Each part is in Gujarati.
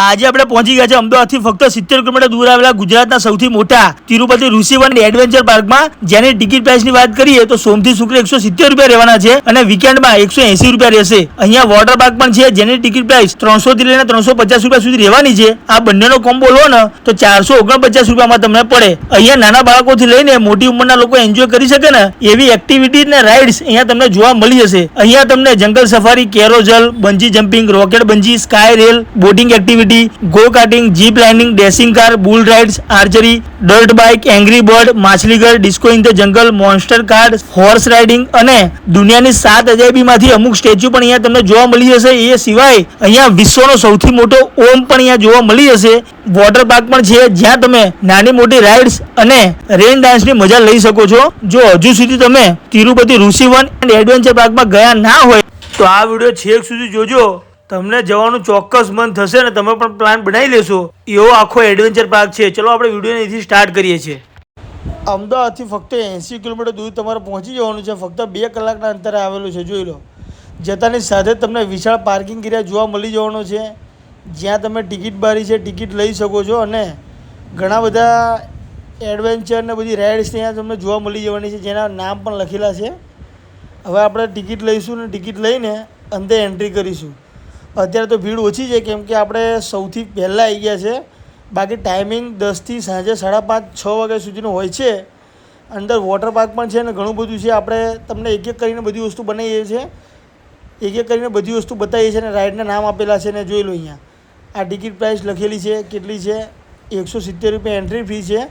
આજે આપણે પહોંચી ગયા છે અમદાવાદથી ફક્ત સિત્તેર કિલોમીટર દૂર આવેલા ગુજરાતના સૌથી મોટા તિરુપતિ ઋષિવન એડવેન્ચર પાર્કમાં જેની ટિકિટ પ્રાઇસની વાત કરીએ તો સોમથી શુક્ર એકસો સિત્તેર રૂપિયા રહેવાના છે અને વીકેન્ડમાં એકસો એસી રૂપિયા રહેશે. અહીંયા વોટર પાર્ક પણ છે જેની ટિકિટ પ્રાઇસ ત્રણસો થી લઈને ત્રણસો પચાસ રૂપિયા સુધી રહેવાની છે. આ બંનેનો કોમ્બો લો ને તો ચારસો ઓગણપચાસ રૂપિયામાં તમને પડે. અહીંયા નાના બાળકોથી લઈને મોટી ઉંમરના લોકો એન્જોય કરી શકે ને એવી એક્ટિવિટી ને રાઇડ્સ અહીંયા તમને જોવા મળી જશે. અહીંયા તમને jungle safari carousel bungee jumping rocket bungee sky rail boating activity go karting zip lining dashing car bull rides archery dirt bike angry bird માછલીઘર disco in the jungle monster car horse riding અને દુનિયાની સાત અજાયબીમાંથી અમુક સ્ટેચ્યુ પણ અહીંયા તમને જોવા મળી જશે. એ સિવાય અહીંયા વિશ્વનો સૌથી મોટો ઓમ પણ અહીંયા જોવા મળી જશે. વોટર પાર્ક પણ છે. જ્યાં તમે નાની મોટી રાઇડ્સ અને રેન ડાન્સની મજા લઈ શકો છો. જો હજુ સુધી તમે તિરુપતિ ઋષિવન એન્ડ એડવેન્ચર પાર્કમાં ગયા ના હોય, તો આ વીડિયો છેક સુધી જોજો. તમને જવાનું ચોક્કસ મન થશે ને તમે પણ પ્લાન બનાવી લેશો. એવો આખો એડવેન્ચર પાર્ક છે. ચલો, આપણે વિડીયોને અહીંથી સ્ટાર્ટ કરીએ છીએ. અમદાવાદથી ફક્ત એંસી કિલોમીટર દૂર તમારે પહોંચી જવાનું છે. ફક્ત બે કલાકના અંતરે આવેલું છે, જોઈ લો. જતાની સાથે તમને વિશાળ પાર્કિંગ એરિયા જોવા મળી જવાનો છે. જ્યાં તમે ટિકિટ બારી છે ટિકિટ લઈ શકો છો અને ઘણા બધા એડવેન્ચર ને બધી રાઇડ્સ ત્યાં તમને જોવા મળી જવાની છે, જેના નામ પણ લખેલા છે. હવે આપણે ટિકિટ લઈશું ને ટિકિટ લઈને અંતે એન્ટ્રી કરીશું. અત્યારે તો ભીડ ઓછી છે, કેમ કે આપણે સૌથી પહેલાં આવી ગયા છે. બાકી ટાઈમિંગ દસથી સાંજે સાડા પાંચ, છ વાગ્યા સુધીનો હોય છે. અંદર વોટર પાર્ક પણ છે ને ઘણું બધું છે. આપણે તમને એક એક કરીને બધી વસ્તુ બનાવીએ છીએ. એક એક કરીને બધી વસ્તુ બતાવીએ છીએ અને રાઇડના નામ આપેલા છે ને જોઈ લો અહીંયા. આ ટિકિટ પ્રાઇસ લખેલી છે, કેટલી છે? એકસો સિત્તેર રૂપિયા એન્ટ્રી ફી છે.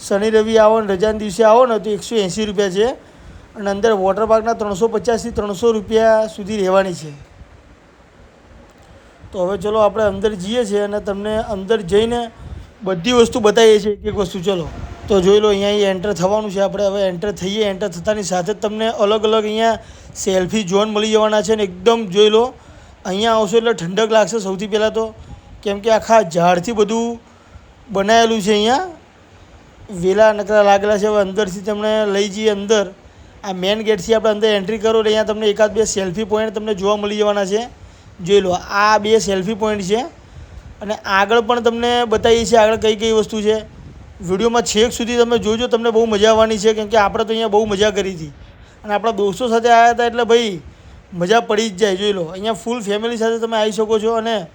શનિ, રવિ આવો ને રજાના દિવસે આવો ને તો એકસો એંસી રૂપિયા છે. અને અંદર વોટર પાર્કના ત્રણસો પચાસથી ત્રણસો રૂપિયા સુધી રહેવાની છે. તો હવે ચલો આપણે અંદર જઈએ છીએ અને તમને અંદર જઈને બધી વસ્તુ બતાવીએ છીએ એક એક વસ્તુ, ચલો. તો જોઈ લો, અહીંયા એન્ટર થવાનું છે. આપણે હવે એન્ટર થઈએ. એન્ટર થતાની સાથે તમને અલગ અલગ અહીંયા સેલ્ફી ઝોન મળી જવાના છે ને એકદમ જોઈ લો, અહીંયા આવશો એટલે ઠંડક લાગશે સૌથી પહેલાં તો. કેમ કે આખા ઝાડથી બધું બનાવેલું છે અહીંયા. વેલા નકરા લાગેલા છે. હવે અંદરથી તમને લઈ જઈએ અંદર. આ મેન ગેટથી આપણે અંદર એન્ટ્રી કરો એટલે અહીંયા તમને એકાદ બે સેલ્ફી પોઈન્ટ તમને જોવા મળી જવાના છે. જોઈ લો, આ બે સેલ્ફી પોઈન્ટ છે અને આગળ પણ તમને બતાવીએ છીએ આગળ કઈ કઈ વસ્તુ છે. વિડીયોમાં છેક સુધી તમે જોજો, તમને બહુ મજા આવવાની છે, કેમ કે આપણે તો અહીંયા બહુ મજા કરી હતી. અને આપણા દોસ્તો સાથે આવ્યા હતા એટલે ભાઈ, મજા પડી જ જાય, જોઈ લો. અહીંયા ફૂલ ફેમિલી સાથે તમે આવી શકો છો અને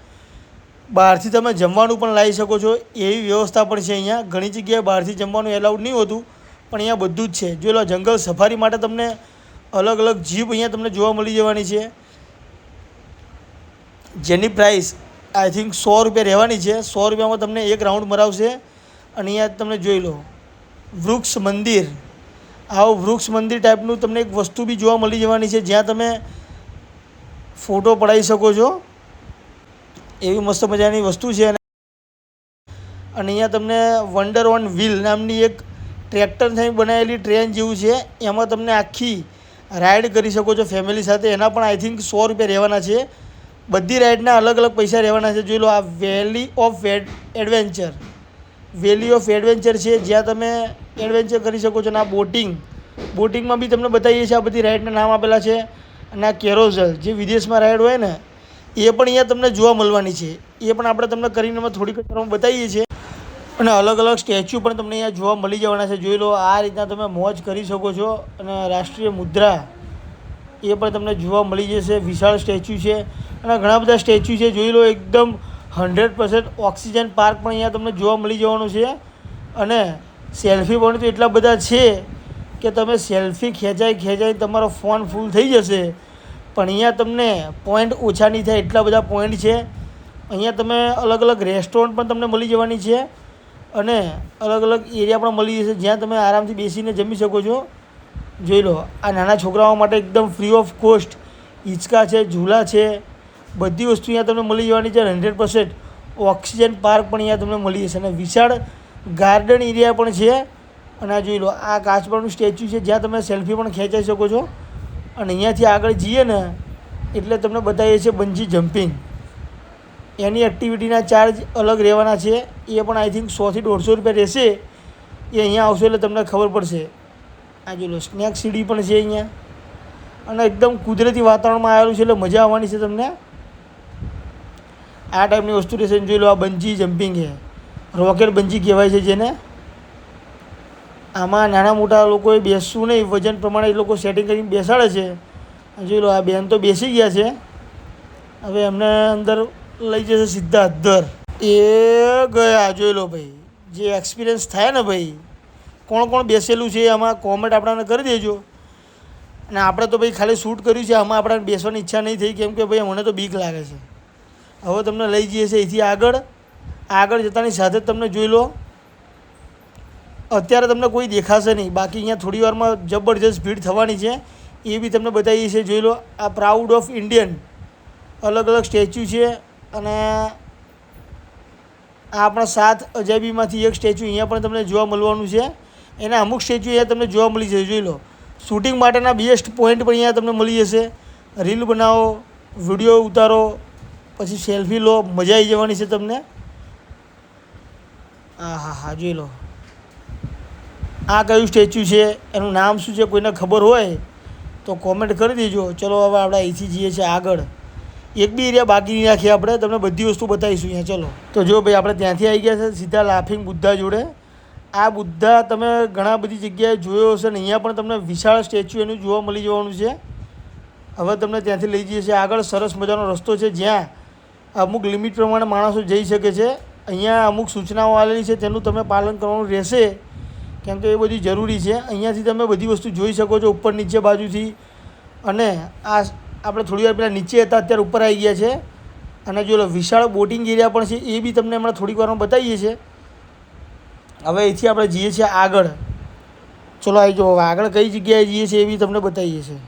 બહારથી તમે જમવાનું પણ લાવી શકો છો. એવી વ્યવસ્થા પણ છે અહીંયા. ઘણી જગ્યાએ બહારથી જમવાનું એલાઉડ નહીં હોતું, પણ અહીંયા બધું જ છે. જોઈ લો, જંગલ સફારી માટે તમને અલગ અલગ જીપ અહીંયા તમને જોવા મળી જવાની છે. જેની પ્રાઇસ આઈ થિંક સો રૂપિયા રહેવાની છે. સો રૂપિયામાં તમને એક રાઉન્ડ મરાવશે. અને અહીંયા તમને જોઈ લો. વૃક્ષ મંદિર. આવું વૃક્ષ મંદિર ટાઈપનું તમને એક વસ્તુ બી જોવા મળી જવાની છે. જ્યાં તમે ફોટો પડાવી શકો છો. એવી મસ્ત મજાની વસ્તુ છે. અને અહીંયા તમને વન્ડર ઓન વ્હીલ નામની એક ટ્રેક્ટર થઈ બનાવેલી ટ્રેન જેવું છે. એમાં તમને આખી રાઈડ કરી શકો છો ફેમિલી સાથે. એના પણ આઈ થિંક સો રૂપિયા રહેવાના છે. બધી રાઈડના અલગ અલગ પૈસા રહેવાના છે. જોઈ લો, આ valley of adventure valley of adventure છે, જ્યાં તમે એડવેન્ચર કરી શકો છો. અને આ બોટિંગ બોટિંગમાં બી તમને બતાવીએ છીએ આ બધી રાઈડના નામ આપેલા છે. અને આ કેરોઝલ જે વિદેશમાં રાઈડ હોય ને, એ પણ અહીંયા તમને જોવા મળવાની છે. એ પણ આપણે તમને કરીને અમે થોડીક વારમાં બતાવીએ છીએ. અને અલગ અલગ સ્ટેચ્યુ પણ તમને અહીંયા જોવા મળી જવાના છે. જોઈ લો, આ રીતના તમે મોજ કરી શકો છો. અને રાષ્ટ્રીય મુદ્રા એ પણ તમને જોવા મળી જશે. વિશાળ સ્ટેચ્યુ છે અને ઘણા બધા સ્ટેચ્યુ છે. જોઈ લો એકદમ હંડ્રેડ પર્સન્ટ ઓક્સિજન પાર્ક પણ અહીંયા તમને જોવા મળી જવાનું છે. અને સેલ્ફી પણ તો એટલા બધા છે કે તમે સેલ્ફી ખેંચાઈ ખેંચાઈ તમારો ફોન ફૂલ થઈ જશે. પણ અહીંયા તમને પોઈન્ટ ઓછા નહીં થાય એટલા બધા પોઈન્ટ છે. અહીંયા તમે અલગ અલગ રેસ્ટોરન્ટ પણ તમને મળી જવાની છે. અને અલગ અલગ એરિયા પણ મળી જશે જ્યાં તમે આરામથી બેસીને જમી શકો છો. જોઈ લો, આ નાના છોકરાઓ માટે એકદમ ફ્રી ઓફ કોસ્ટ હિંચકા છે, ઝૂલા છે, બધી વસ્તુ અહીંયા તમને મળી જવાની છે. હંડ્રેડ પર્સન્ટ ઓક્સિજન પાર્ક પણ અહીંયા તમને મળી જશે. અને વિશાળ ગાર્ડન એરિયા પણ છે. અને આ જોઈ લો, આ કાચબાનું સ્ટેચ્યુ છે, જ્યાં તમે સેલ્ફી પણ ખેંચાઈ શકો છો. અને અહીંયાથી આગળ જઈએ ને, એટલે તમને બતાવીએ છીએ બંજી જમ્પિંગ. એની એક્ટિવિટીના ચાર્જ અલગ રહેવાના છે. એ પણ આઈ થિંક સોથી દોઢસો રૂપિયા રહેશે. એ અહીંયા આવશો એટલે તમને ખબર પડશે. આ જો સ્નેક સીડી પણ છે અહીંયા. અને એકદમ કુદરતી વાતાવરણમાં આવેલું છે, એટલે મજા આવવાની છે તમને. આ ટાઈપની વસ્તુ રહેશે જોઈ લો, આ બંજી જમ્પિંગ છે. રોકેટ બંજી કહેવાય છે જેને. આમાં નાના મોટા લોકોએ બેસવું નહીં, વજન પ્રમાણે એ લોકો સેટિંગ કરીને બેસાડે છે. જોઈ લો, આ બેન તો બેસી ગયા છે. હવે એમને અંદર લઈ જશે સીધા અદ્ધર એ ગયા, જોઈ લો ભાઈ. જે એક્સપિરિયન્સ થાય ને ભાઈ કોણ કોણ બેસેલું છે આમાં કોમેન્ટ આપણાને કરી દેજો. અને આપણે તો ભાઈ ખાલી શૂટ કર્યું છે, આમાં આપણાને બેસવાની ઈચ્છા નહીં થઈ, કેમ કે ભાઈ મને તો બીક લાગે છે. હવે તમને લઈ જઈએ છીએ અહીંથી આગળ. આગળ જતાની સાથે જ તમને જોઈ લો. અત્યારે તમને કોઈ દેખાશે નહીં. બાકી અહીંયા થોડી વારમાં જબરજસ્ત ભીડ થવાની છે. એ બી તમને બતાવીએ છીએ. જોઈ લો, આ પ્રાઉડ ઓફ ઇન્ડિયન અલગ અલગ સ્ટેચ્યુ છે અને આ આપણા સાત અજાયબીમાંથી એક સ્ટેચ્યુ અહીંયા પણ તમને જોવા મળવાનું છે. એના અમુક સ્ટેચ્યુ અહીંયા તમને જોવા મળી જશે, જોઈ લો. શૂટિંગ માટેના બેસ્ટ પોઈન્ટ પણ અહીંયા તમને મળી જશે. રીલ બનાવો વીડિયો ઉતારો, પછી સેલ્ફી લો, મજા આવી જવાની છે તમને. હા હા હા જોઈ લો. આ કયું સ્ટેચ્યુ છે, એનું નામ શું છે, કોઈને ખબર હોય, તો કોમેન્ટ કરી દેજો. ચલો, હવે આપણે અહીંથી જઈએ છીએ આગળ. એક બી એરિયા બાકી નહીં રાખીએ આપણે, તમને બધી વસ્તુ બતાવીશું અહીંયા. ચલો. તો જો ભાઈ, આપણે ત્યાંથી આવી ગયા છે, સીધા લાફિંગ બુદ્ધા જોડે. આ બુદ્ધા તમે ઘણા બધી જગ્યાએ જોયો હશે ને, અહીંયા પણ તમને વિશાળ સ્ટેચ્યુ એનું જોવા મળી જવાનું છે. હવે તમને ત્યાંથી લઈ જઈએ છીએ. આગળ સરસ મજાનો રસ્તો છે જ્યાં અમુક લિમિટ પ્રમાણે માણસો જઈ શકે છે. અહીંયા અમુક સૂચનાઓ આવેલી છે, તેનું તમે પાલન કરવાનું રહેશે. કેમ કે એ બધી જરૂરી છે. અહીંયાથી તમે બધી વસ્તુ જોઈ શકો છો, ઉપર નીચે બાજુથી. અને આ આપણે થોડી વાર પહેલાં નીચે હતા, અત્યારે ઉપર આવી ગયા છે. અને જો વિશાળ બોટિંગ એરિયા પણ છે, એ બી તમને હમણાં થોડીક વારમાં બતાવીએ છીએ. હવે અહીંથી આપણે જઈએ છીએ આગળ. ચલો આવી જાઓ આગળ કઈ જગ્યાએ જઈએ છીએ એ બી તમને બતાવીએ છીએ.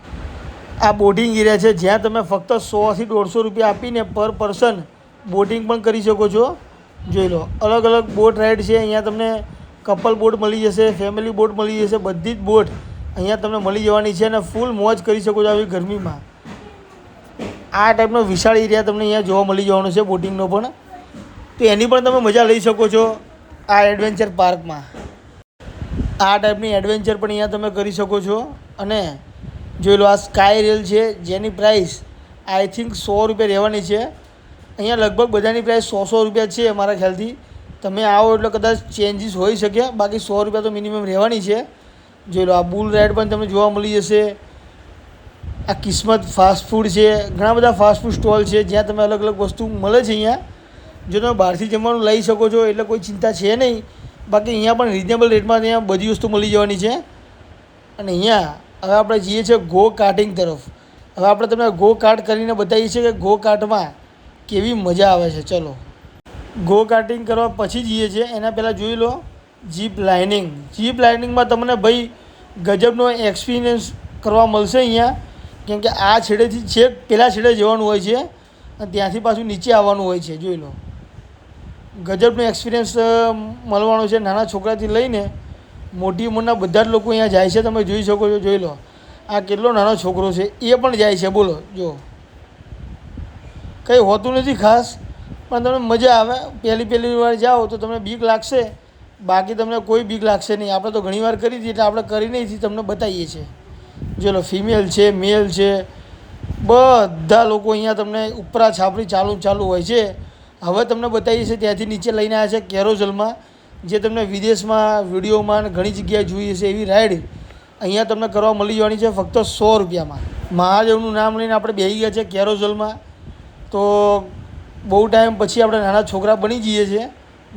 આ બોટિંગ એરિયા છે, જ્યાં તમે ફક્ત સોથી દોઢસો રૂપિયા આપીને પર પર્સન બોટિંગ પણ કરી શકો છો. જોઈ લો, અલગ અલગ બોટ રાઈડ છે, અહીંયા તમને કપલ બોટ મળી જશે ફેમિલી બોટ મળી જશે, બધી જ બોટ અહીંયા તમને મળી જવાની છે અને ફૂલ મોજ કરી શકો છો આવી ગરમીમાં. આ ટાઈપનો વિશાળ એરિયા તમને અહીંયા જોવા મળી જવાનો છે બોટિંગનો પણ. તો એની પણ તમે મજા લઈ શકો છો. આ એડવેન્ચર પાર્કમાં આ ટાઈપની એડવેન્ચર પણ અહીંયા તમે કરી શકો છો. અને જોઈ લો, આ સ્કાય રેલ છે, જેની પ્રાઇસ આઈ થિંક સો રૂપિયા રહેવાની છે. અહીંયા લગભગ બધાની પ્રાઇસ સો સો રૂપિયા છે મારા ખ્યાલથી. તમે આવો એટલે કદાચ ચેન્જીસ હોઈ શકે. બાકી સો રૂપિયા તો મિનિમમ રહેવાની છે. જોઈ લો, આ બુલ રાઈડ પણ તમને જોવા મળી જશે. આ કિસ્મત ફાસ્ટ ફૂડ છે. ઘણા બધા ફાસ્ટ ફૂડ સ્ટોલ છે, જ્યાં તમે અલગ અલગ વસ્તુ મળે છે અહીંયા. જો તમે બહારથી જમવાનું લઈ શકો છો, એટલે કોઈ ચિંતા છે નહીં. બાકી અહીંયા પણ રિઝનેબલ રેટમાં ત્યાં બધી વસ્તુ મળી જવાની છે. અને અહીંયા હવે આપણે જઈએ છીએ ગો કાર્ટિંગ તરફ. હવે આપણે તમને ગો કાર્ટ કરીને બતાવીએ છીએ કે ગો કાર્ટમાં કેવી મજા આવે છે. ચલો. ગો કાર્ટિંગ કરવા પછી જઈએ છીએ. એના પહેલાં જોઈ લો જીપ લાઇનિંગ જીપ લાઇનિંગમાં તમને ભાઈ ગજબનો એક્સપિરિયન્સ કરવા મળશે અહીંયા. કેમ કે આ છેડેથી છેક પહેલાં છેડે જવાનું હોય છે અને ત્યાંથી પાછું નીચે આવવાનું હોય છે. જોઈ લો. ગજબનો એક્સપિરિયન્સ મળવાનો છે. નાના છોકરાથી લઈને મોટી ઉંમરના બધા જ લોકો અહીંયા જાય છે. તમે જોઈ શકો છો, જોઈ લો. આ કેટલો નાનો છોકરો છે. એ પણ જાય છે. બોલો, જો. કંઈ હોતું નથી ખાસ, પણ તમને મજા આવે. પહેલી પહેલી વાર જાઓ તો તમને બીક લાગશે. બાકી તમને કોઈ બીક લાગશે નહીં. આપણે તો ઘણી વાર કરી હતી એટલે આપણે કરી નહીં તમને બતાવીએ છીએ. જો લો ફિમેલ છે મેલ છે. બધા લોકો અહીંયા તમને ઉપરા છાપરી ચાલુ ચાલુ હોય છે. હવે તમને બતાવીએ છીએ ત્યાંથી નીચે લઈને આવ્યા છે કેરોઝલમાં, જે તમને વિદેશમાં વિડીયોમાં ઘણી જગ્યાએ જોઈએ છે એવી રાઈડ અહીંયા તમને કરવા મળી જવાની છે ફક્ત સો રૂપિયામાં. મહાદેવનું નામ લઈને આપણે બેસી ગયા છે કેરોઝલમાં. તો બહુ ટાઈમ પછી આપણે નાના છોકરા બની જઈએ છીએ.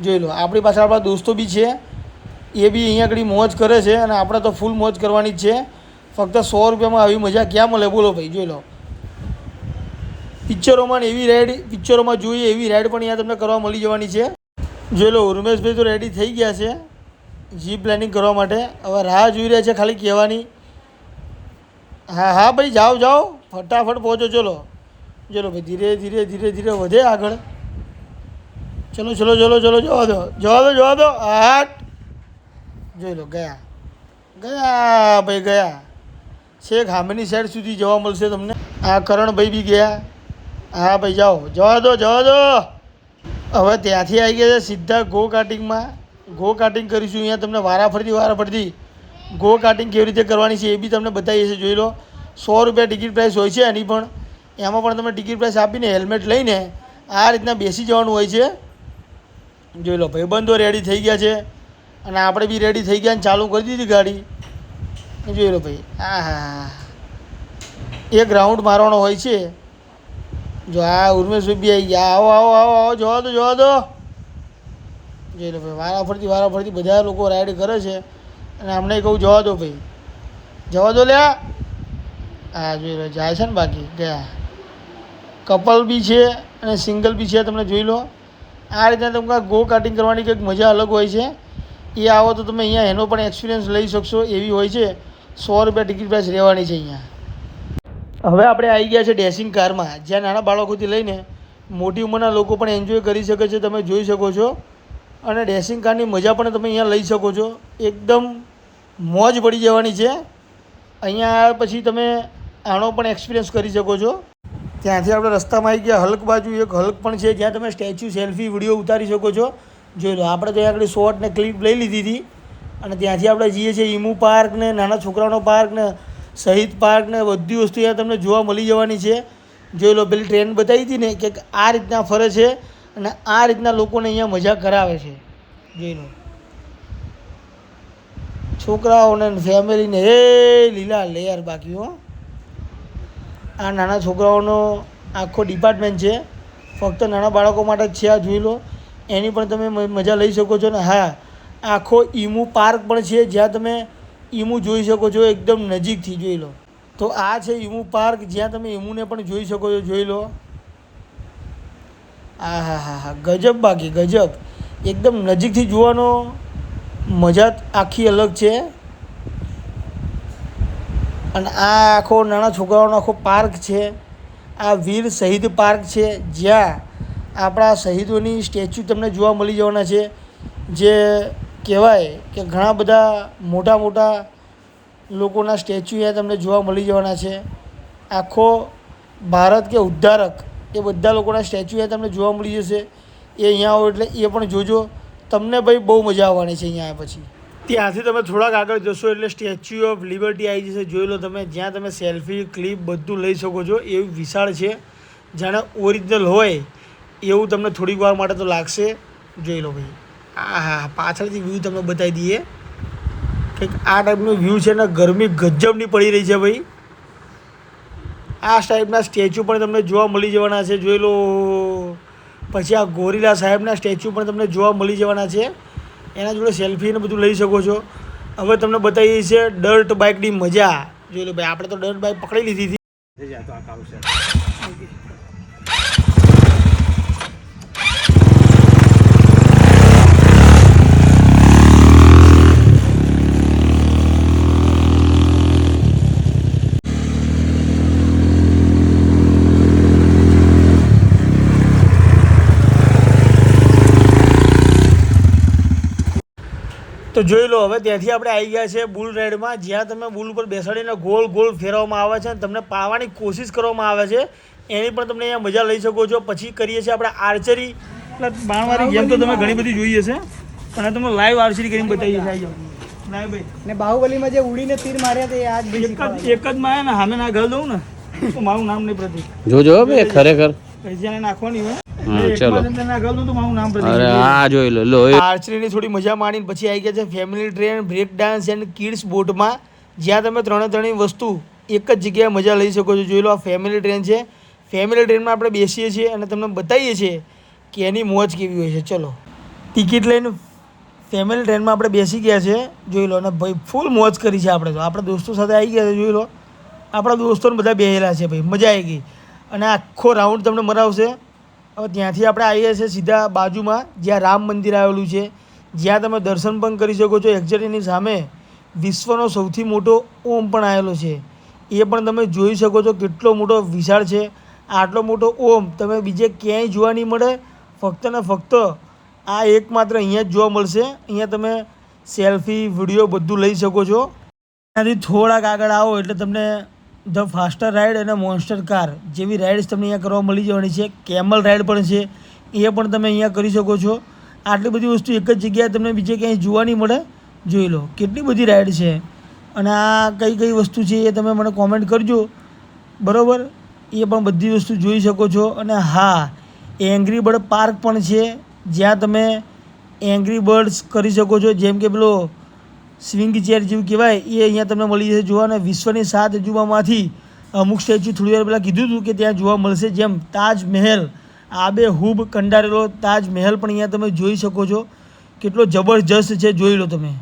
જોઈ લો, આપણી પાસે આપણા દોસ્તો બી છે. એ બી અહીંયા આગળ મોજ કરે છે અને આપણે તો ફૂલ મોજ કરવાની જ છે. ફક્ત સો રૂપિયામાં આવી મજા ક્યાં મળે? બોલો ભાઈ, જોઈ લો. પિક્ચરોમાં એવી રાઈડ પિક્ચરોમાં જોઈએ એવી રાઈડ પણ અહીંયા તમને કરવા મળી જવાની છે. જોઈ લો, ઉર્મેશભાઈ તો રેડી થઈ ગયા છે જી પ્લાનિંગ કરવા માટે. હવે રાહ જોઈ રહ્યા છે ખાલી કહેવાની. હા હા ભાઈ, જાઓ જાઓ. ફટાફટ પહોંચો ચલો ચલો ભાઈ, ધીરે ધીરે ધીરે ધીરે વધે આગળ. ચલો ચલો ચલો ચલો, જવા દો. જવા દો જવા દો. આઠ જોઈ લો, ગયા. ગયા ભાઈ, ગયા. છેક હામેની સાઈડ સુધી જવા મળશે તમને. આ કરણભાઈ બી ગયા. હા ભાઈ, જાઓ. જવા દો જવા દો. હવે ત્યાંથી આવી ગયા છે સીધા ગો કાર્ટિંગમાં ગો કાર્ટિંગ કરીશું, અહીંયા તમને વારાફરતી વારાફરતી. ગો કાર્ટિંગ કેવી રીતે કરવાની છે એ બી તમને બતાવીએ છીએ. જોઈ લો, સો રૂપિયા ટિકિટ પ્રાઇસ હોય છે એની પણ. એમાં પણ તમે ટિકિટ પ્રાઇસ આપીને હેલ્મેટ લઈને આ રીતના બેસી જવાનું હોય છે. જોઈ લો, ભાઈબંધો રેડી થઈ ગયા છે. અને આપણે બી રેડી થઈ ગયા અને ચાલુ કરી દીધી ગાડી. જોઈ લો ભાઈ, આ હા એક રાઉન્ડ મારવાનો હોય છે. જો આ ઉર્મેશભાઈ બી આવી ગયા. આવો આવો આવો આવો જોવા દો જોવા દો જોઈ લો ભાઈ વારા ફરતી વારા ફરતી બધા લોકો રાઈડ કરે છે. અને અમને કહું જવા દો ભાઈ. જવા દો લ્યા. હા જોઈ લો જાય છે ને બાકી, ગયા. કપલ બી છે અને સિંગલ બી છે, તમને જોઈ લો. આ રીતના તમને ગો કાર્ટિંગ કરવાની કંઈક મજા અલગ હોય છે. એ આવો તો તમે અહીંયા એનો પણ એક્સપિરિયન્સ લઈ શકશો એવી હોય છે. સો રૂપિયા ટિકિટ પ્રાઇસ રહેવાની છે અહીંયા. હવે આપણે આવી ગયા છે ડેસિંગ કારમાં. જ્યાં નાના બાળકોથી લઈને મોટી ઉંમરના લોકો પણ એન્જોય કરી શકે છે, તમે જોઈ શકો છો. અને ડેસિંગ કારની મજા પણ તમે અહીંયા લઈ શકો છો. એકદમ મોજ પડી જવાની છે. અહીંયા પછી તમે આનો પણ એક્સપિરિયન્સ કરી શકો છો. ત્યાંથી આપણે રસ્તામાં આવી ગયા, હલક બાજુ એક હલક પણ છે, જ્યાં તમે સ્ટેચ્યુ સેલ્ફી વીડિયો ઉતારી શકો છો. જોઈ લો, આપણે ત્યાં આગળ શોર્ટ ને ક્લિપ લઈ લીધી હતી. અને ત્યાંથી આપણે જઈએ છીએ ઈમુ પાર્ક ને, નાના છોકરાઓનો પાર્ક ને શહીદ પાર્ક ને બધી વસ્તુ અહીંયા તમને જોવા મળી જવાની છે. જોઈ લો, પેલી ટ્રેન બતાવી હતી ને કે આ રીતના ફરે છે અને આ રીતના લોકોને અહીંયા મજા કરાવે છે. જોઈ લો. છોકરાઓને ફેમિલીને હે લીલા લેયર બાકી હો. આ નાના છોકરાઓનો આખો ડિપાર્ટમેન્ટ છે. ફક્ત નાના બાળકો માટે જ છે આ, જોઈ લો. એની પણ તમે મજા લઈ શકો છો ને. હા, આખો ઈમુ પાર્ક પણ છે જ્યાં તમે ઈમુ જોઈ શકો છો, એકદમ નજીકથી જોઈ લો. તો આ છે ઈમુ પાર્ક, જ્યાં તમે ઈમુને પણ જોઈ શકો છો, જોઈ લો. આ હા હા હા ગજબ બાકી, ગજબ. એકદમ નજીકથી જોવાનો મજા આખી અલગ છે. અને આ આખો નાના છોકરાઓનો આખો પાર્ક છે. આ વીર શહીદ પાર્ક છે, જ્યાં આપણા શહીદોની સ્ટેચ્યુ તમને જોવા મળી જવાના છે. જે કહેવાય કે ઘણા બધા મોટા મોટા લોકોના સ્ટેચ્યુ અહીંયા તમને જોવા મળી જવાના છે. આખો ભારત કે ઉદ્ધારક એ બધા લોકોના સ્ટેચ્યુ અહીંયા તમને જોવા મળી જશે. એ અહીંયા આવો એટલે એ પણ જોજો. તમને ભાઈ બહુ મજા આવવાની છે અહીંયા પછી. ત્યાંથી તમે થોડાક આગળ જશો એટલે સ્ટેચ્યુ ઓફ લિબર્ટી આવી જશે. જોઈ લો તમે, જ્યાં તમે સેલ્ફી, ક્લિપ બધું લઈ શકો છો. એવું વિશાળ છે. જાણે ઓરિજિનલ હોય એવું તમને થોડીક વાર માટે તો લાગશે. જોઈ લો ભાઈ. આ હા પાછળથી વ્યૂ તમને બતાવી દઈએ. કંઈક આ ટાઈપનું વ્યૂ છે ને, ગરમી ગજબની પડી રહી છે ભાઈ. આ ટાઈપના સ્ટેચ્યુ પણ તમને જોવા મળી જવાના છે, જોઈ લો. પછી આ ગોરીલા સાહેબના સ્ટેચ્યુ પણ તમને જોવા મળી જવાના છે. એના જોડે સેલ્ફી ને બધું લઈ શકો છો. હવે તમને બતાવીએ છે ડર્ટ બાઇકની મજા. જોઈ લો ભાઈ, આપણે તો ડર્ટ બાઇક પકડી લીધી હતી. તો જોઈ લો હવે ત્યાંથી આપણે આવી ગયા છે બુલ રાઈડમાં જ્યાં તમે બુલ ઉપર બેસાડીને ગોળ ગોળ ફેરવવામાં આવે છે અને તમને પાવાની કોશિશ કરવામાં આવે છે. એની પણ તમને અહીંયા મજા લઈ શકો છો. પછી કરીએ છીએ આપણે આર્ચરી. એટલે બાણવાળી ગેમ તો તમે ઘણી બધી જોઈ હશે. અને તમે લાઈવ આર્ચરી કરીને બતાવીએ છીએ. આવી જાઓ. લાઈવ ભાઈ. ને બાહુબલીમાં જે ઉડીને તીર માર્યા તે આજ એક જ એક જ માર્યા ને સામે ના ઘર દઉં ને? તો મારું નામ નહીં પ્રતિક. જોજો બે ખરેખર. પૈસા નાખવાની હોય. ચલો. અરે આ જોઈ લો લો આર્ચરીની થોડી મજા માણીને પછી આવી ગયા છે family train break dance and kids બોટમાં જ્યાં તમે ત્રણે ત્રણેય વસ્તુ એક જ જગ્યાએ મજા લઈ શકો છો. જોઈ લો આ ફેમિલી ટ્રેન છે. ફેમિલી ટ્રેનમાં આપણે બેસીએ છીએ અને તમને બતાવીએ છીએ કે એની મોજ કેવી હોય છે. ચલો. ટિકિટ લઈને ફેમિલી ટ્રેનમાં આપણે બેસી ગયા છે. જોઈ લો અને ભાઈ ફૂલ મોજ કરી છે આપણે તો. આપણા દોસ્તો સાથે આવી ગયા છે જોઈ લો. આપણા દોસ્તોને બધા બેહેલા છે ભાઈ. મજા આવી ગઈ. અને આખો રાઉન્ડ તમને મરાવશે. હવે ત્યાંથી આપણે આવીએ છીએ સીધા બાજુમાં, જ્યાં રામ મંદિર આવેલું છે. જ્યાં તમે દર્શન પણ કરી શકો છો. એક્ઝેક્ટ એની સામે વિશ્વનો સૌથી મોટો ઓમ પણ આવેલો છે. એ પણ તમે જોઈ શકો છો કેટલો મોટો વિશાળ છે. આટલો મોટો ઓમ તમે બીજે ક્યાંય જોવા નહીં મળે. ફક્ત ને ફક્ત આ એકમાત્ર અહીંયા જ જોવા મળશે. અહીંયા તમે સેલ્ફી, વીડિયો બધું લઈ શકો છો. ત્યાંથી થોડાક આગળ આવો એટલે તમને ધ ફાસ્ટર રાઈડ અને મોન્સ્ટર કાર જેવી રાઇડ્સ તમને અહીંયા કરવા મળી જવાની છે. કેમલ રાઈડ પણ છે. એ પણ તમે અહીંયા કરી શકો છો. આટલી બધી વસ્તુ એક જ જગ્યાએ તમને બીજે ક્યાંય જોવા નહીં મળે. જોઈ લો, કેટલી બધી રાઈડ છે. અને આ કઈ કઈ વસ્તુ છે એ તમે મને કોમેન્ટ કરજો. બરાબર? એ પણ બધી વસ્તુ જોઈ શકો છો. અને હા એંગ્રી બર્ડ પાર્ક પણ છે. જ્યાં તમે એંગ્રી બર્ડ્સ કરી શકો છો. જેમ કે પેલો સ્વિંગ ચેર જેવું કહેવાય, એ અહીંયા તમને મળી જશે જોવા. અને વિશ્વની સાત અજુબામાંથી અમુક સ્ટેચ્યુ થોડી વાર પહેલાં કીધું હતું કે ત્યાં જોવા મળશે જેમ તાજમહેલ, આબે હુબ કંડારેલો તાજમહેલ પણ અહીંયા તમે જોઈ શકો છો. કેટલો જબરજસ્ત છે, જોઈ લો તમે.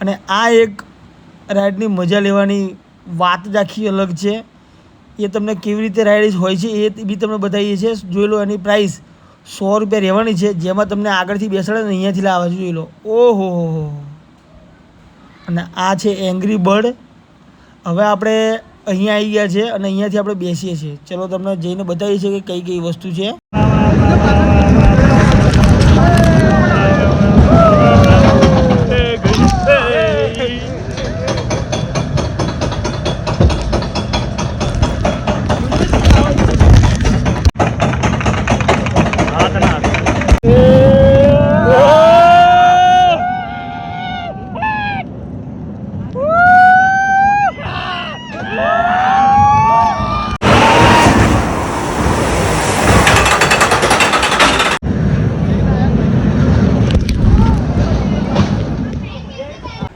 અને આ એક રાઇડની મજા લેવાની વાત જ આખી અલગ છે. એ તમને કેવી રીતે રાઇડ હોય છે એ બી તમને બતાવીએ છીએ. જોઈ લો એની પ્રાઇસ સો રૂપિયા રહેવાની છે, જેમાં તમને આગળથી બેસાડે ને અહીંયાથી લાવે છે, જોઈ લો. ઓહો, હો હો અને આ છે એંગ્રી બર્ડ હવે આપણે અહીંયા આવી ગયા છે અને અહીંયાથી આપણે બેસીએ છીએ. ચલો તમને જઈને બતાવીએ છીએ કે કઈ કઈ વસ્તુ છે.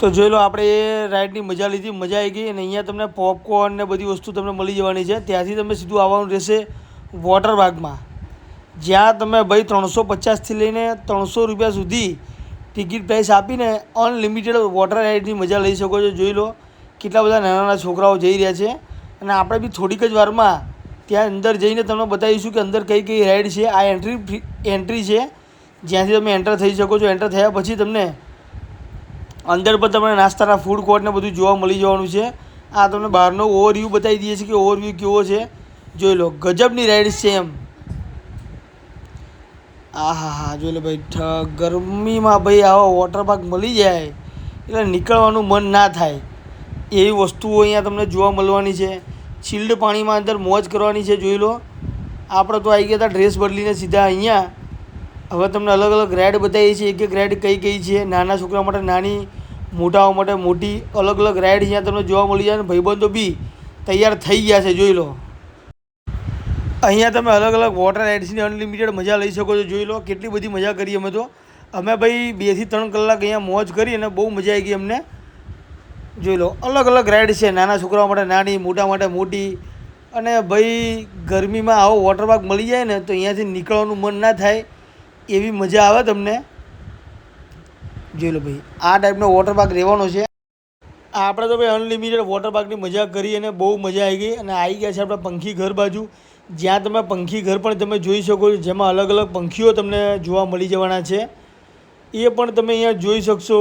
તો જોઈ લો, આપણે એ રાઈડની મજા લીધી, મજા આવી ગઈ અને અહીંયા તમને પોપકોર્ન ને બધી વસ્તુ તમને મળી જવાની છે. ત્યાંથી તમે સીધું આવવાનું રહેશે વોટર પાર્કમાં જ્યાં તમે ભાઈ ત્રણસો પચાસથી લઈને ત્રણસો રૂપિયા સુધી ટિકિટ પ્રાઇસ આપીને અનલિમિટેડ વોટર રાઇડની મજા લઈ શકો છો. જોઈ લો, કેટલા બધા નાના નાના છોકરાઓ જઈ રહ્યા છે. અને આપણે બી થોડીક જ વારમાં ત્યાં અંદર જઈને તમને બતાવીશું કે અંદર કઈ કઈ રાઇડ છે. આ એન્ટ્રી એન્ટ્રી છે. જ્યાંથી તમે એન્ટર થઈ શકો છો. એન્ટર થયા પછી તમને અંદર પણ તમને નાસ્તાના ફૂડ કોર્ટને બધું જોવા મળી જવાનું છે. આ તમને બહારનો ઓવરવ્યૂ બતાવી દઈએ છીએ કે ઓવરવ્યૂ કેવો છે. જોઈ લો, ગજબની રાઈડ્સ છે એમ. આ હા હા જોઈ લો ભાઈ ગરમીમાં ભાઈ આવા વોટર પાર્ક મળી જાય એટલે નીકળવાનું મન ના થાય. એવી વસ્તુઓ અહીંયા તમને જોવા મળવાની છે. ચિલ્ડ પાણીમાં અંદર મોજ કરવાની છે, જોઈ લો. આપણે તો આવી ગયા હતા ડ્રેસ બદલીને સીધા અહીંયા. હવે તમને અલગ અલગ રાઈડ બતાવીએ છીએ. એક એક રાઈડ કઈ કઈ છે? નાના છોકરા માટે નાની, મોટાઓ માટે મોટી, અલગ અલગ રાઇડ અહીંયા તમને જોવા મળી જાય. અને ભાઈબંધો બી તૈયાર થઈ ગયા છે, જોઈ લો. અહીંયા તમે અલગ અલગ વોટર રાઇડ્સની અનલિમિટેડ મજા લઈ શકો છો, જોઈ લો. કેટલી બધી મજા કરી અમે તો. અમે ભાઈ બેથી ત્રણ કલાક અહીંયા મોજ કરી અને બહુ મજા આવી ગઈ અમને. જોઈ લો, અલગ અલગ રાઇડ છે. નાના છોકરાઓ માટે નાની, મોટા માટે મોટી. અને ભાઈ ગરમીમાં આવો વોટર પાર્ક મળી જાય ને તો અહીંયાથી નીકળવાનું મન ના થાય. એવી મજા આવે તમને? જોઈ લો ભાઈ, આ ટાઈપનો વોટર પાર્ક રહેવાનો છે. આપણે તો ભાઈ અનલિમિટેડ વોટર પાર્કની મજા કરી અને બહુ મજા આવી ગઈ અને આવી ગયા છે આપણા પંખી ઘર બાજુ. જ્યાં તમે પંખી ઘર પણ તમે જોઈ શકો છો, જેમાં અલગ અલગ પંખીઓ તમને જોવા મળી જવાના છે. એ પણ તમે અહીંયા જોઈ શકશો.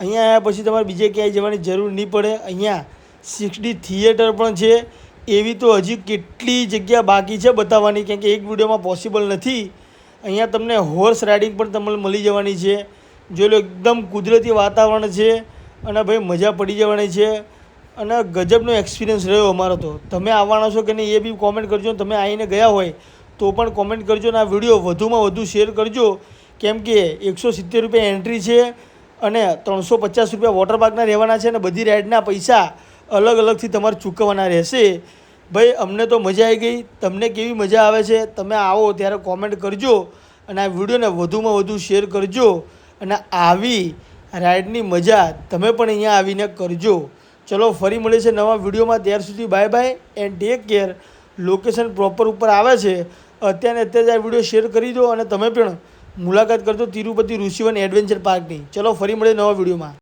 અહીંયા આવ્યા પછી તમારે બીજે ક્યાંય જવાની જરૂર નહીં પડે. અહીંયા સિક્સડી થિયેટર પણ છે. એવી તો હજી કેટલી જગ્યા બાકી છે બતાવવાની, કેમ કે એક વિડીયોમાં પોસિબલ નથી. અહીંયા તમને હોર્સ રાઇડિંગ પણ તમને મળી જવાની છે. જોઈ લો, એકદમ કુદરતી વાતાવરણ છે અને ભાઈ મજા પડી જવાની છે અને ગજબનો એક્સપિરિયન્સ રહ્યો અમારો તો. તમે આવવાના છો કે નહીં એ બી કોમેન્ટ કરજો. તમે આવીને ગયા હોય તો પણ કોમેન્ટ કરજો અને આ વીડિયો વધુમાં વધુ શેર કરજો. કેમ કે એકસો સિત્તેર રૂપિયા એન્ટ્રી છે અને ત્રણસો પચાસ રૂપિયા વોટર પાર્કના રહેવાના છે અને બધી રાઇડના પૈસા અલગ અલગથી તમારે ચૂકવવાના રહેશે. ભાઈ, અમને તો મજા આવી ગઈ. તમને કેવી મજા આવે છે? તમે આવો ત્યારે કોમેન્ટ કરજો અને આ વિડીયોને વધુમાં વધુ શેર કરજો. અને આવી રાઇડની મજા તમે પણ અહીંયા આવીને કરજો. ચલો, ફરી મળે છે નવા વિડીયોમાં. ત્યાર સુધી bye bye and take care location proper ઉપર આવે છે. અત્યારે અત્યારે આ વીડિયો શેર કરી દો અને તમે પણ મુલાકાત કરજો તિરુપતિ ઋષિવન એડવેન્ચર પાર્કની ચલો, ફરી મળે નવા વિડીયોમાં.